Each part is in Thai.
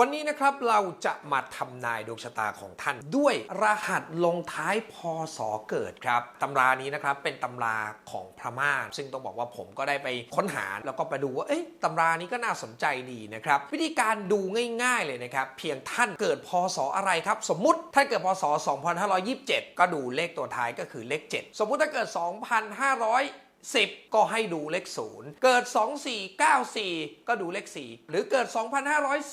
วันนี้นะครับเราจะมาทำนายดวงชะตาของท่าน ด้วยรหัสลงท้ายพศเกิดครับตำรานี้นะครับเป็นตำราของพม่าซึ่งต้องบอกว่าผมก็ได้ไปค้นหาแล้วก็ไปดูว่าเอ๊ะตำรานี้ก็น่าสนใจดีนะครับวิธีการดูง่ายๆเลยนะครับเพียงท่านเกิดพศอะไรครับสมมุติท่านเกิดพศ 2527 ก็ดูเลขตัวท้ายก็คือเลข 7 สมมุติถ้าเกิด 2500 10 ก็ให้ดูเลข 0 เกิด 2494 ก็ดูเลข 4 หรือเกิด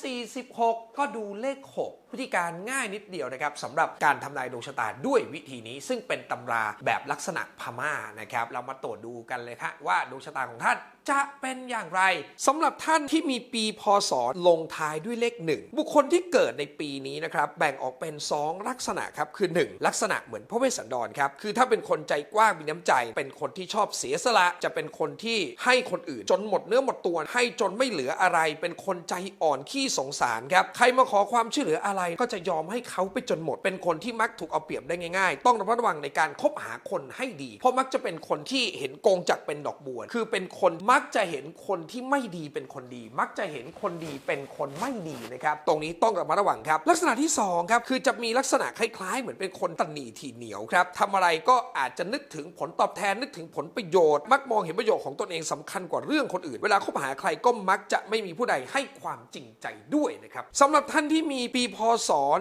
2546 ก็ดูเลข 6 วิธีการง่ายนิดเดียวนะครับสำหรับการทำนายดวงชะตาด้วยวิธีนี้ ซึ่งเป็นตำราแบบลักษณะพม่านะครับเรามาตรวจดูกันเลยครับว่าดวงชะตาของท่านจะเป็นอย่างไรสำหรับท่านที่มีปีพศลงท้ายด้วยเลข 1 บุคคลที่เกิดในปีนี้นะครับแบ่งออกเป็น 2 ลักษณะครับคือ 1 ลักษณะเหมือนพระเวสสันดรครับคือถ้าเป็นคนใจกว้างมีน้ำใจ เป็นคนที่ชอบเสียสละ จะเป็นคนที่ให้คนอื่น จนหมดเนื้อหมดตัวให้จนไม่เหลืออะไร เป็นคนใจอ่อนขี้สงสารครับใครมาขอความช่วยเหลืออะไรก็จะยอมให้เขาไปจนหมด เป็นคนที่มักถูกเอาเปรียบได้ง่ายๆ ต้องระมัดระวังในการคบหาคนให้ดี เพราะมักจะเป็นคนที่เห็นโกงจักเป็นดอกบัว คือเป็นคนมักจะเห็นคนที่ไม่ดีเป็นคนดี มักจะเห็นคนดีเป็นคนไม่ดีนะครับ ตรงนี้ต้องระมัดระวังครับ ลักษณะที่สองครับ คือจะมีลักษณะคล้ายๆ เหมือนเป็นคนตันหนีทีเหนียวครับทำอะไรก็อาจจะนึกถึงผลตอบแทนนึกถึงผลประโยชน์ มักมองเห็นประโยชน์ของตนเองสำคัญกว่าเรื่องคนอื่น เวลาคบหาใครก็มักจะไม่มีผู้ใดให้ความจริงใจด้วยนะครับสำหรับท่านที่มีปีพศ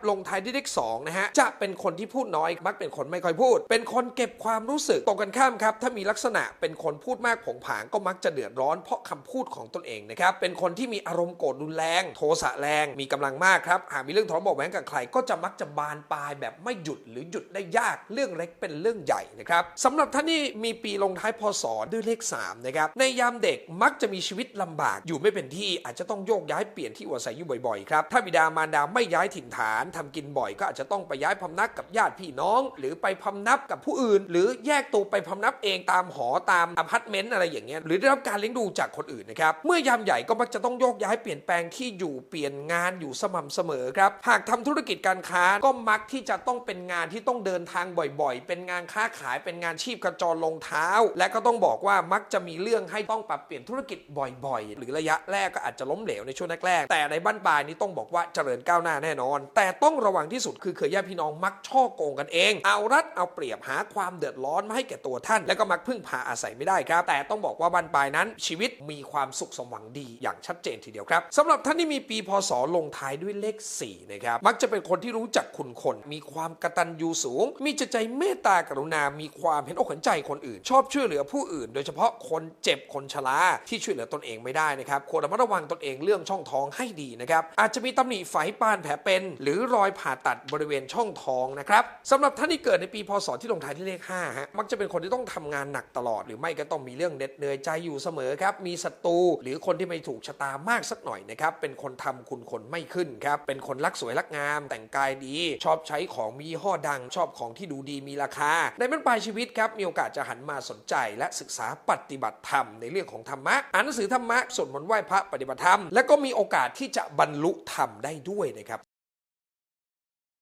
ลงท้ายด้วยเลขสองนะฮะจะเป็นคนที่พูดน้อยมักเป็นคนไม่ค่อยพูด เป็นคนเก็บความรู้สึกตรงกันข้ามครับ ถ้ามีลักษณะเป็นคนพูดมากผงผางก็มักจะเดือดร้อน เพราะคำพูดของตนเองนะครับเป็นคนที่มีอารมณ์โกรธรุนแรง โทสะแรงมีกำลังมากครับหากมีเรื่องทะเลาะเบาะแว้งกับใคร ก็จะมักจะบานปลายแบบไม่หยุดหรือหยุดได้ยากเรื่องเล็กเป็นเรื่องใหญ่นะครับสำหรับท่านที่มีปีลงท้ายพศด้วยเลข3นะครับในยามเด็กมักจะมีชีวิตลำบากอยู่ไม่เป็นที่อาจจะต้องโยกย้ายเปลี่ยนที่อยู่อาศัยอยู่บ่อยๆครับถ้าบิดามารดาไม่ย้ายถิ่นฐานทำกินบ่อยก็อาจจะต้องไปย้ายพำนักกับญาติพี่น้อง หรือไปพำนับกับผู้อื่น หรือแยกตัวไปพำนับเองตามหอตามอพาร์ตเมนต์อะไรอย่างเงี้ยหรือได้รับการเลี้ยงดูจากคนอื่นนะครับเมื่อยามใหญ่ก็มักจะต้องโยกย้ายเปลี่ยนแปลงที่อยู่เปลี่ยนงานอยู่สม่ำเสมอครับหากทำธุรกิจการค้าก็มักที่จะต้องเป็นงานที่ต้องเดินทางบ่อยๆ เป็นงานค้าขายเป็นงานชีพกระจรลงเท้า และก็ต้องบอกว่ามักจะมีเรื่องให้ต้องปรับเปลี่ยนธุรกิจบ่อยๆ หรือระยะแรกก็อาจจะล้มเหลวในช่วงแรกๆแต่ในบ้านปลายนี้ต้องบอกว่าเจริญก้าวหน้าแน่นอน แต่ต้องระวังที่สุดคือเคยญาติพี่น้องมักช่อโกงกันเอง เอารัดเอาเปรียบหาความเดือดร้อนมาให้แก่ตัวท่าน และก็มักพึ่งพาอาศัยไม่ได้ครับ แต่ต้องบอกว่าบ้านปลายนั้น ชีวิตมีความสุขสมหวังดีอย่างชัดเจนทีเดียวครับสำหรับท่านที่มีปีพศลงท้ายด้วยเลข4นะครับมักจะเป็นคนที่รู้จักคุณคน มีความกตัญญูสูง มีจิตใจเมตตากรุณา มีความเห็นอกเห็นใจคนอื่น ชอบช่วยเหลือผู้อื่น โดยเฉพาะคนเจ็บคนชราที่ช่วยเหลือตนเองไม่ได้นะครับควรระมัดระวังตนเองเรื่องช่องท้องให้ดีนะครับอาจจะมีตำหนิไฝปานแผลเป็นหรือรอยผ่าตัดบริเวณช่องท้องนะครับสำหรับท่านที่เกิดในปีพศที่ลงท้ายที่เลข5ฮะมักจะเป็นคนที่ต้องทำงานหนักตลอด หรือไม่ก็ต้องมีเรื่องเหน็ดเหนื่อยใจอยู่เสมอครับมีศัตรูหรือคนที่ไม่ถูกชะตามากสักหน่อยนะครับเป็นคนทำคุณคนไม่ขึ้นครับเป็นคนรักสวยรักงาม แต่งกายดี ชอบใช้ของมียี่ห้อดังชอบของที่ดูดีมีราคา ในบรรปลายชีวิตครับมีโอกาสจะหันมาสนใจ และศึกษาปฏิบัติธรรมในเรื่องของธรรมะอ่านหนังสือธรรมะสวดมนต์ไหว้พระปฏิบัติธรรม และก็มีโอกาสที่จะบรรลุธรรมได้ด้วยนะครับ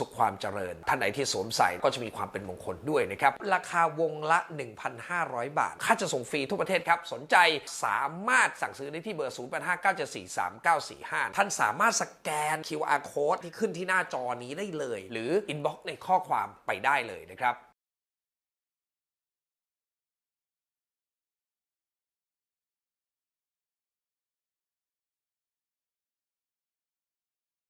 สุขความเจริญ ท่านไหนที่สวมใส่ก็จะมีความเป็นมงคลด้วยนะครับ ราคาวงละ 1,500 บาท ค่าจะส่งฟรีทั่วประเทศครับ สนใจสามารถสั่งซื้อได้ที่เบอร์ 0859743945 ท่านสามารถสแกน QR code ที่ขึ้นที่หน้าจอนี้ได้เลย หรือ inbox ในข้อความไปได้เลยนะครับ